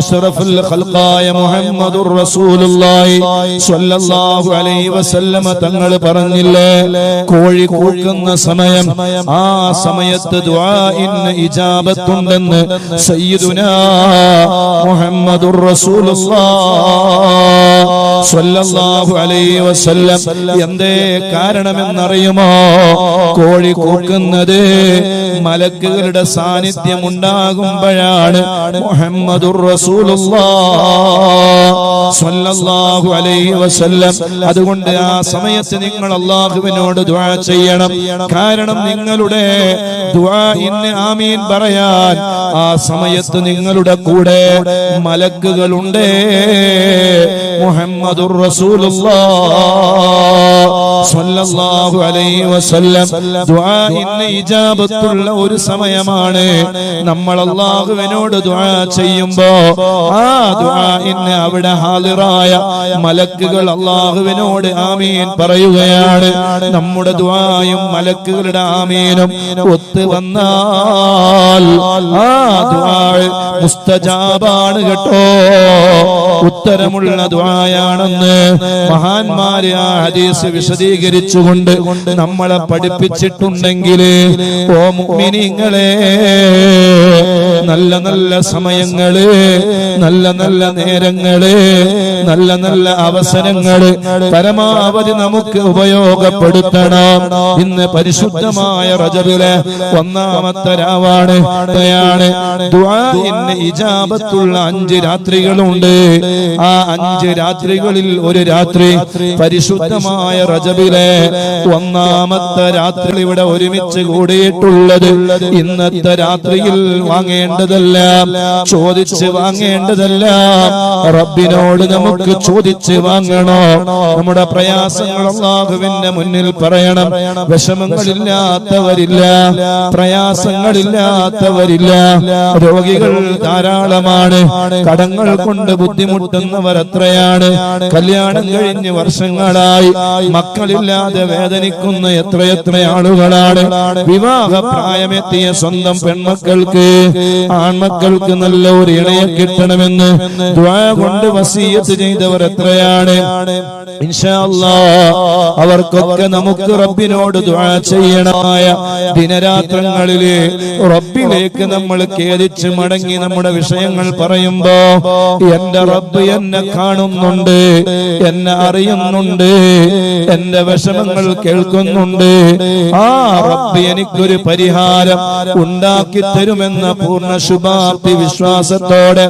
അഷ്റഫുൽ ഖൽഖായ മുഹമ്മദുർ റസൂലുള്ളാഹി സ്വല്ലല്ലാഹു അലൈഹി വസല്ലമ തങ്ങൾ പറഞ്ഞില്ലേ? കോഴി കൂക്കുന്ന സമയം. ആ സമയത്ത് ദുആഇന് ഇജാബത്തുണ്ടെന്ന് സയ്യിദുനാ മുഹമ്മദുർ റസൂലുള്ളാഹി സ്വല്ലല്ലാഹു അലൈഹി വസല്ലം. എന്തേ കാരണമെന്നറിയുമോ? കോഴി കൂക്കുന്നത് മലക്കുകളുടെ സാന്നിധ്യം ഉണ്ടാകുമ്പോഴാണ് മുഹമ്മദുർ റസൂലുള്ളാഹി അലൈഹി വസല്ലം. അതുകൊണ്ട് ആ സമയത്ത് നിങ്ങൾ അള്ളാഹുവിനോട് ദുആ ചെയ്യണം. കാരണം നിങ്ങളുടെ ദുആ ഇന്നെ ആമീൻ പറയാൻ ആ സമയത്ത് നിങ്ങളുടെ കൂടെ മലക്കുകളുണ്ട്. മുഹമ്മദുർ റസൂലുള്ളാഹി അലൈഹി വസല്ലം. ദുആ ഇന്ന് ഇജാബത്തുള്ള ഒരു സമയമാണ്. നമ്മൾ അള്ളാഹുവിനോട് ദുആ ചെയ്യുമ്പോ ആ ദുആ ഇന്ന് അവിടെ ഹാളിറായ മലക്കുകൾ അള്ളാഹുവിനോട് ആമീൻ പറയുകയാണ്. നമ്മുടെ ദുആയും മലക്കുകളുടെ ആമീനും ഒത്തു വന്നാൽ ആ ദുആ മുസ്തജാബാണ് കേട്ടോ. ഉത്തരമുള്ള ദുആയാണെന്ന് മഹാന്മാര് ആ ഹദീസ് വിശദീകരിച്ചുകൊണ്ട് നമ്മളെ പഠിപ്പിച്ചിട്ടുണ്ടെങ്കിൽ ഓ മുഅ്മിനീങ്ങളെ നല്ല നല്ല സമയങ്ങൾ നല്ല നല്ല നേരങ്ങൾ നല്ല നല്ല അവസരങ്ങൾ പരമാവധി നമുക്ക് ഉപയോഗപ്പെടുത്തണം. ഇന്ന് പരിശുദ്ധമായ റജബിലെ ഒന്നാമത്തെ രാവാണ് ഇജാപത്തുള്ള അഞ്ച് രാത്രികളുണ്ട്. ആ അഞ്ച് രാത്രികളിൽ ഒരു രാത്രി പരിശുദ്ധമായ റജബിലെ ഒന്നാമത്തെ രാത്രി ഇവിടെ ഒരുമിച്ച് കൂടിയിട്ടുള്ളത് ഇന്നത്തെ രാത്രിയിൽ വാങ്ങേണ്ടതല്ല ചോദിച്ച് വാങ്ങേണ്ടതല്ല. റബ്ബിനോട് നമുക്ക് ചോദിച്ച് വാങ്ങണോ. നമ്മുടെ പ്രയാസങ്ങൾ അള്ളാഹുവിന്റെ മുന്നിൽ പറയണം. വിഷമങ്ങളില്ലാത്തവരില്ല പ്രയാസങ്ങളില്ലാത്തവരില്ല. രോഗികൾ ധാരാളമാണ്. കടങ്ങൾ കൊണ്ട് ബുദ്ധിമുട്ടുന്നവർ എത്രയാണ് കല്യാണം കഴിഞ്ഞ് വർഷങ്ങളായി. മക്കളില്ലാതെ വേദനിക്കുന്ന എത്രയെത്ര ആളുകളാണ്. വിവാഹ പ്രായമെത്തിയ സ്വന്തം പെൺമക്കൾക്ക് ആൺമക്കൾക്ക് നല്ല ഒരു ഇണയെ കിട്ടണമെന്ന് കൊണ്ട് വസീയത്ത് ചെയ്തവർ എത്രയാണ്. അവർക്കൊക്കെ നമുക്ക് റബ്ബിനോട് ചെയ്യണമായ ദിനരാത്രങ്ങളിൽ റബ്ബിലേക്ക് നമ്മൾ ഖേദിച്ച് മടങ്ങി നമ്മുടെ വിഷയങ്ങൾ പറയുമ്പോ എന്റെ റബ്ബ് എന്നെ കാണുന്നുണ്ട് എന്നെ അറിയുന്നുണ്ട് എന്റെ വിഷമങ്ങൾ കേൾക്കുന്നുണ്ട്. ആ റബ്ബ് എനിക്കൊരു പരിഹാരം ഉണ്ടാക്കി തരുമെന്ന പൂർണ ശുഭാപ്തി വിശ്വാസത്തോടെ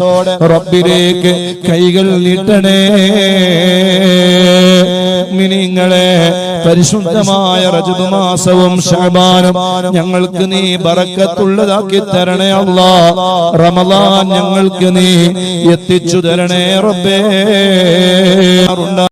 റബ്ബിലേക്ക് കൈകൾ നീട്ടണേ. മിനിങ്ങളെ പരിശുദ്ധമായ രജതുമാസവും മാസവും ഞങ്ങൾക്ക് നീ ബറക്കത്തുള്ളതാക്കി തരണേ അള്ള. റമദാൻ ഞങ്ങൾക്ക് നീ എത്തിച്ചു തരണേ റബ്ബേ.